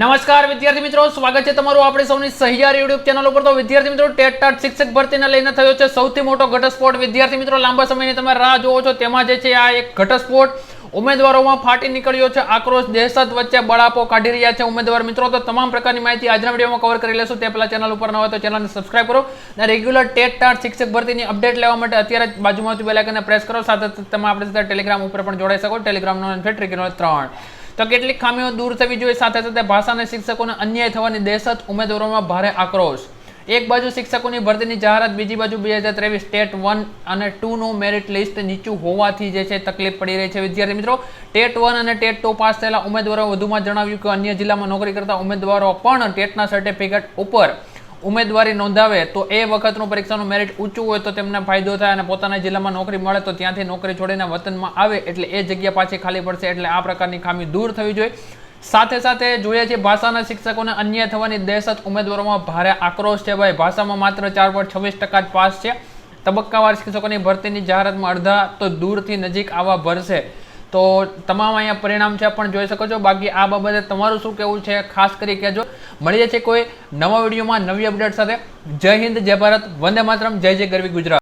નમસ્કાર વિદ્યાર્થી મિત્રો, સ્વાગત છે તમારું આપણી સૌની સહિયારી યુટ્યુબ ચેનલ ઉપર. તો વિદ્યાર્થી મિત્રો, ટેટ ટાટ શિક્ષક ભરતીને લઈને થયો છે સૌથી મોટો ઘટસ્ફોટ. વિદ્યાર્થી મિત્રો, લાંબા સમયની તમે રાહ જોવો છો, તેમાં જે છે આ એક ઘટસ્ફોટ. ઉમેદવારોમાં ફાટી નીકળ્યો છે, આક્રોશ દહેશત વચ્ચે બળાપો કાઢી રહ્યા છે ઉમેદવાર મિત્રો. તો તમામ પ્રકારની માહિતી આજના વિડીયોમાં કવર કરી લેશું. તે પહેલાં ચેનલ ઉપર ન હોય તો ચેનલને સબસ્ક્રાઇબ કરો. અને રેગ્યુલર ટેટ ટાટ શિક્ષક ભરતીની અપડેટ લેવા માટે અત્યારે જ બાજુમાં બેલ આઇકનને પ્રેસ કરો. સાથે તમે આપણે ટેલિગ્રામ ઉપર પણ જોડાઈ શકો. ટેલિગ્રામનો ટ્રિગ્યુલર ત્રણ. તો કેટલીક ખામીઓ દૂર થવી જોઈએ. સાથે સાથે ભાષાના શિક્ષકોને અન્યાય થવાની દહેશત ઉમેદવારોમાં ભારે આક્રોશ. એક બાજુ શિક્ષકોની ભરતીની જાહેરાત, બીજી બાજુ બે હજાર ત્રેવીસ ટેટ વન અને ટુનું મેરિટ લિસ્ટ નીચું હોવાથી જે છે તકલીફ પડી રહી છે. વિદ્યાર્થી મિત્રો ટેટ વન અને ટેટ ટુ પાસ થયેલા ઉમેદવારો વધુમાં જણાવ્યું કે અન્ય જિલ્લામાં નોકરી કરતા ઉમેદવારો પણ ટેટના સર્ટિફિકેટ ઉપર ઉમેદવારી નોંધાવે તો એ વખતનું પરીક્ષાનું મેરિટ ઊંચું હોય તો તેમને ફાયદો થાય અને પોતાના જિલ્લામાં નોકરી મળે તો ત્યાંથી નોકરી છોડીને વતનમાં આવે એટલે એ જગ્યા પાછી ખાલી પડશે એટલે આ પ્રકારની ખામી દૂર થવી જોઈએ. સાથે સાથે જોઈએ છે ભાષાના શિક્ષકોને અન્ય થવાની દહેશત ઉમેદવારોમાં ભારે આક્રોશ છે ભાઈ. ભાષામાં માત્ર ચાર પોઈન્ટ છવ્વીસ ટકા જ પાસ છે. તબક્કાવાર શિક્ષકોની ભરતીની જાહેરાતમાં અડધા તો દૂરથી નજીક આવવા ભરશે. તો તમામ અહીંયા પરિણામ છે, પણ જોઈ શકો છો. બાકી આ બાબતે તમારું શું કહેવું છે, ખાસ કરી કહેજો. મળીએ છે કોઈ નવા વિડીયોમાં નવી અપડેટ સાથે. જય હિન્દ, જય ભારત, વંદે માતરમ, જય જય ગરવી ગુજરાત.